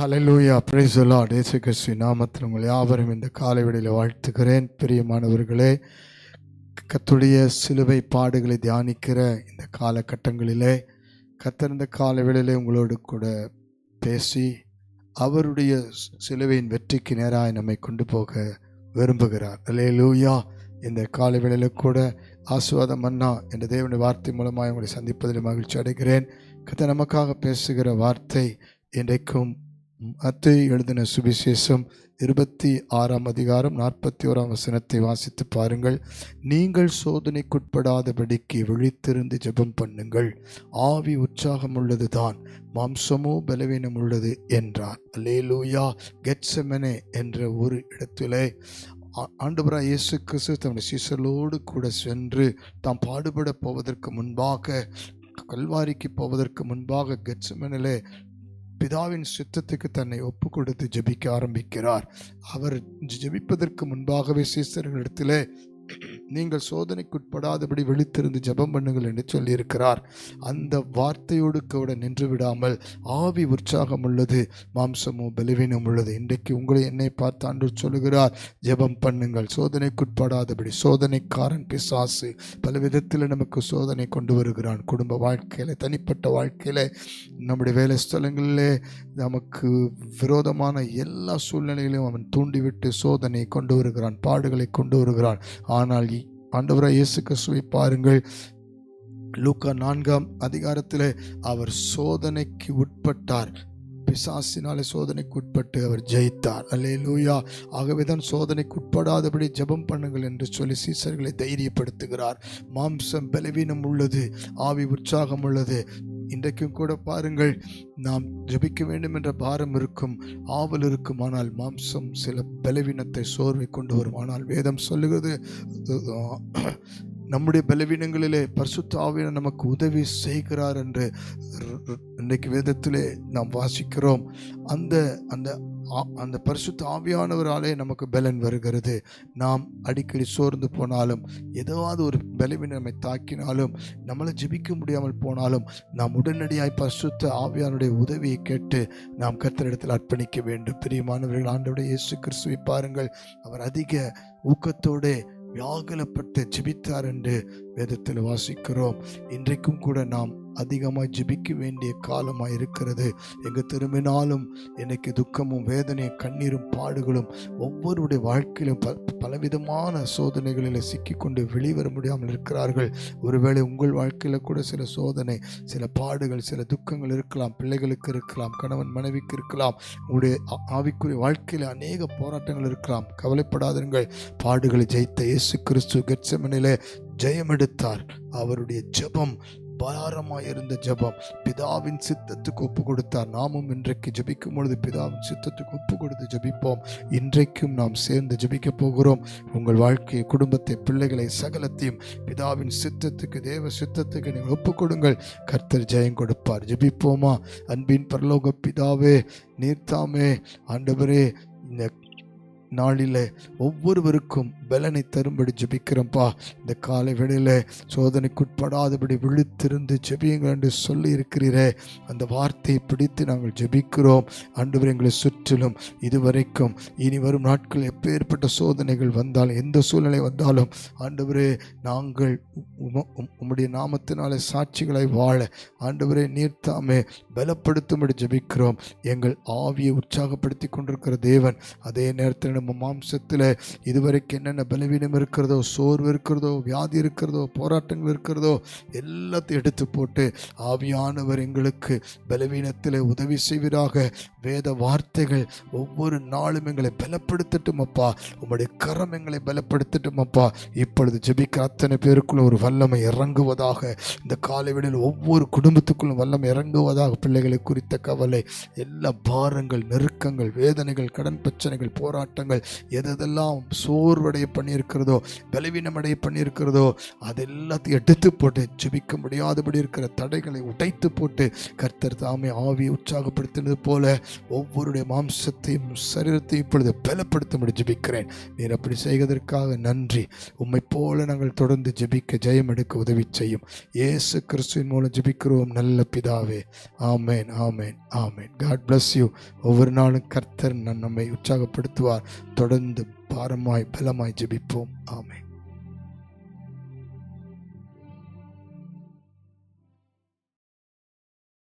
Hallelujah praise days கிறிஸ்து நாமத்தில் உங்கள் யாவரும் இந்த காலை விடையில் வாழ்த்துக்கிறேன். பிரியமானவர்களே கத்துடைய சிலுவை பாடுகளை தியானிக்கிற இந்த காலகட்டங்களிலே கத்திருந்த இந்த கால வேளையிலே உங்களோடு கூட பேசி அவருடைய சிலுவையின் வெற்றிக்கு நேராக நம்மை கொண்டு போக விரும்புகிறார். அல்லேலூயா இந்த காலை வேளையில கூட ஆசுவாதம் அண்ணா என்ற தேவனுடைய வார்த்தை மூலமாக உங்களை சந்திப்பதில் மகிழ்ச்சி அடைகிறேன். கத்தை நமக்காக பேசுகிற வார்த்தை இன்றைக்கும் மத்தை எழுதின சுவிசேஷம் இருபத்தி ஆறாம் அதிகாரம் நாற்பத்தி ஓராம் வசனத்தை வாசித்து பாருங்கள். நீங்கள் சோதனைக்குட்படாதபடிக்கு விழித்திருந்து ஜெபம் பண்ணுங்கள். ஆவி உற்சாகம் உள்ளது தான் மாம்சமோ பலவீனம் உள்ளது என்றார். லேலூயா கெட்சமெனே என்ற ஒரு இடத்திலே ஆண்டுபுரா இயேசு கிறிஸ்து தன்னுடைய சீசலோடு கூட சென்று தாம் பாடுபட போவதற்கு முன்பாக கல்வாரிக்கு போவதற்கு முன்பாக கெட்செமனிலே பிதாவின் சித்தத்துக்கு தன்னை ஒப்பு கொடுத்து ஜெபிக்க ஆரம்பிக்கிறார். அவர் ஜெபிப்பதற்கு முன்பாகவே சீசர்களிடத்தில் நீங்கள் சோதனைக்குட்படாதபடி விழித்திருந்து ஜெபம் பண்ணுங்கள் என்று சொல்லியிருக்கிறார். அந்த வார்த்தையோடு கூட நின்று விடாமல் ஆவி உற்சாகம் உள்ளது மாம்சமோ பலவீனம் உள்ளது. இன்றைக்கு உங்களை என்னை பார்த்து அன்று சொல்லுகிறார் ஜெபம் பண்ணுங்கள் சோதனைக்குட்படாதபடி. சோதனைக்காரன் பிசாசு பல விதத்தில் நமக்கு சோதனை கொண்டு வருகிறான். குடும்ப வாழ்க்கையில் தனிப்பட்ட வாழ்க்கையில் நம்முடைய வேலை ஸ்தலங்களிலே நமக்கு விரோதமான எல்லா சூழ்நிலையிலும் அவன் தூண்டிவிட்டு சோதனை கொண்டு வருகிறான் பாடுகளை கொண்டு வருகிறான். ஆனால் ஆண்டவராக இயேசு கிறிஸ்துவை பாருங்கள். லூக்கா நான்காம் அதிகாரத்தில் அவர் சோதனைக்கு உட்பட்டார். பிசாசினாலே சோதனைக்கு உட்பட்டு அவர் ஜெயித்தார். அல்லே லூயா ஆகவே தான் சோதனைக்கு உட்படாதபடி ஜெபம் பண்ணுங்கள் என்று சொல்லி சீசர்களை தைரியப்படுத்துகிறார். மாம்சம் பலவீனம் உள்ளது. ஆவி உற்சாகம் உள்ளது. இன்றைக்கும் கூட பாருங்கள் நாம் ஜபிக்க வேண்டும் என்ற பாரம் இருக்கும் ஆவல் இருக்கும் ஆனால் மாம்சம் சில பலவீனத்தை சோர்வை கொண்டு வரும். ஆனால் வேதம் சொல்லுகிறது நம்முடைய பலவீனங்களிலே பரிசுத்த ஆவியான நமக்கு உதவி செய்கிறார் என்று இன்றைக்கு வேதத்திலே நாம் வாசிக்கிறோம். அந்த அந்த ஆ- அந்த பரிசுத்த ஆவியானவராலே நமக்கு பலன் வருகிறது. நாம் அடிக்கடி சோர்ந்து போனாலும் ஏதாவது ஒரு பலவீனம் நம்மை தாக்கினாலும் நம்மளை ஜெபிக்க முடியாமல் போனாலும் நாம் உடனடியாய் பரிசுத்த ஆவியானுடைய உதவியை கேட்டு நாம் கத்தரிடத்தில் அர்ப்பணிக்க வேண்டும். பிரியமானவர்கள் ஆண்டவருடைய இயேசு கிறிஸ்துவை பாருங்கள். அவர் அதிக ஊக்கத்தோடு வியாகுலப்பட்டு ஜிபித்தார் என்று வேதத்தில் வாசிக்கிறோம். இன்றைக்கும் கூட நாம் அதிகமாக ஜெபிக்க வேண்டிய காலமாக இருக்கிறது. எங்கே திரும்பினாலும் எனக்கு துக்கமும் வேதனையும் கண்ணீரும் பாடுகளும் ஒவ்வொருடைய வாழ்க்கையிலும் ப பலவிதமான சோதனைகளில் சிக்கிக்கொண்டு வெளிவர முடியாமல் இருக்கிறார்கள். ஒருவேளை உங்கள் வாழ்க்கையில் கூட சில சோதனை சில பாடுகள் சில துக்கங்கள் இருக்கலாம் பிள்ளைகளுக்கு இருக்கலாம் கணவன் மனைவிக்கு இருக்கலாம் உங்களுடைய ஆவிக்குரிய வாழ்க்கையில் அநேக போராட்டங்கள் இருக்கலாம். கவலைப்படாதீர்கள் பாடுகளை ஜெயித்த இயேசு கிறிஸ்து கெட்சமனிலே ஜெயமெடுத்தார். அவருடைய ஜெபம் பாரமாய் இருந்த ஜெபம் பிதாவின் சித்தத்துக்கு ஒப்பு கொடுத்தார் நாமும் இன்றைக்கு ஜபிக்கும் பொழுது பிதாவின் சித்தத்துக்கு ஒப்பு கொடுத்து ஜெபிப்போம். இன்றைக்கும் நாம் சேர்ந்து ஜெபிக்க போகிறோம். உங்கள் வாழ்க்கையை குடும்பத்தை பிள்ளைகளை சகலத்தையும் பிதாவின் சித்தத்துக்கு தேவ சித்தத்துக்கு நீங்கள் ஒப்பு கொடுங்கள் கர்த்தர் ஜெயம் கொடுப்பார். ஜபிப்போமா? அன்பின் பரலோக பிதாவே நீர்த்தாமே ஆண்டவரே இந்த நாளில் ஒவ்வொருவருக்கும் பலனை தரும்படி ஜெபிக்கிறோம்ப்பா இந்த காலை வேளையில் சோதனைக்குட்படாதபடி விழித்திருந்து ஜெபியுங்கள் என்று சொல்லி இருக்கிறீரே அந்த வார்த்தையை பிடித்து நாங்கள் ஜெபிக்கிறோம். ஆண்டவர் எங்களை சுற்றிலும் இதுவரைக்கும் இனி வரும் நாட்கள் எப்பேற்பட்ட சோதனைகள் வந்தாலும் எந்த சூழ்நிலை வந்தாலும் ஆண்டவரே நாங்கள் உம்- உம்முடைய நாமத்தினாலே சாட்சிகளை வாழ ஆண்டவரே நீர்த்தாமே பலப்படுத்தும்படி ஜெபிக்கிறோம். எங்கள் ஆவியை உற்சாகப்படுத்தி கொண்டிருக்கிற தேவன் அதே நேரத்தில் நம்ம மாம்சத்தில் இதுவரைக்கும் என்னென்ன பலவீனம் இருக்கிறதோ சோர்வு இருக்கிறதோ வியாதி இருக்கிறதோ போராட்டங்கள் இருக்கிறதோ எல்லாத்தையும் எடுத்து போட்டு ஆவியானவர் எங்களுக்கு பலவீனத்தில் உதவி செய்வதாக வேத வார்த்தைகள் ஒவ்வொரு நாளும் எங்களை பலப்படுத்தட்டும் அப்பா. உங்களுடைய கரம் எங்களை பலப்படுத்தட்டும் அப்பா. இப்பொழுது ஜெபிக்க அத்தனை பேருக்குள்ள ஒரு வல்லமை இறங்குவதாக இந்த காலைவெளியில் ஒவ்வொரு குடும்பத்துக்குள்ளும் வல்லமை இறங்குவதாக பிள்ளைகளை குறித்த கவலை. எல்லா பாரங்கள் நெருக்கங்கள் வேதனைகள் கடன் பிரச்சனைகள் போராட்டங்கள் பாருங்கள் எதெல்லாம் சோர்வடைய பண்ணியிருக்கிறதோ பலவீனமடைய பண்ணியிருக்கிறதோ அதெல்லாத்தையும் எடுத்து போட்டு ஜெபிக்க முடியாதபடி இருக்கிற தடைகளை உடைத்து போட்டு கர்த்தர் தாமே ஆவியை உற்சாகப்படுத்தினது போல ஒவ்வொருடைய மாம்சத்தையும் சரீரத்தையும் இப்பொழுது பலப்படுத்த ஜெபிக்கிறேன். நீர் அப்படி செய்வதற்காக நன்றி. உம்மை போல நாங்கள் தொடர்ந்து ஜெபிக்க ஜெயம் எடுக்க உதவி செய்யும். இயேசு கிறிஸ்துவின் மூலம் ஜெபிக்கிறோம் நல்ல பிதாவே. ஆமேன் ஆமேன் ஆமேன். காட் பிளஸ் யூ ஒவ்வொரு நாளும் கர்த்தர் நம்மை உற்சாகப்படுத்துவார். தொடர்ந்து பாரமாய் பலமாய் ஜெபிப்போம். ஆமே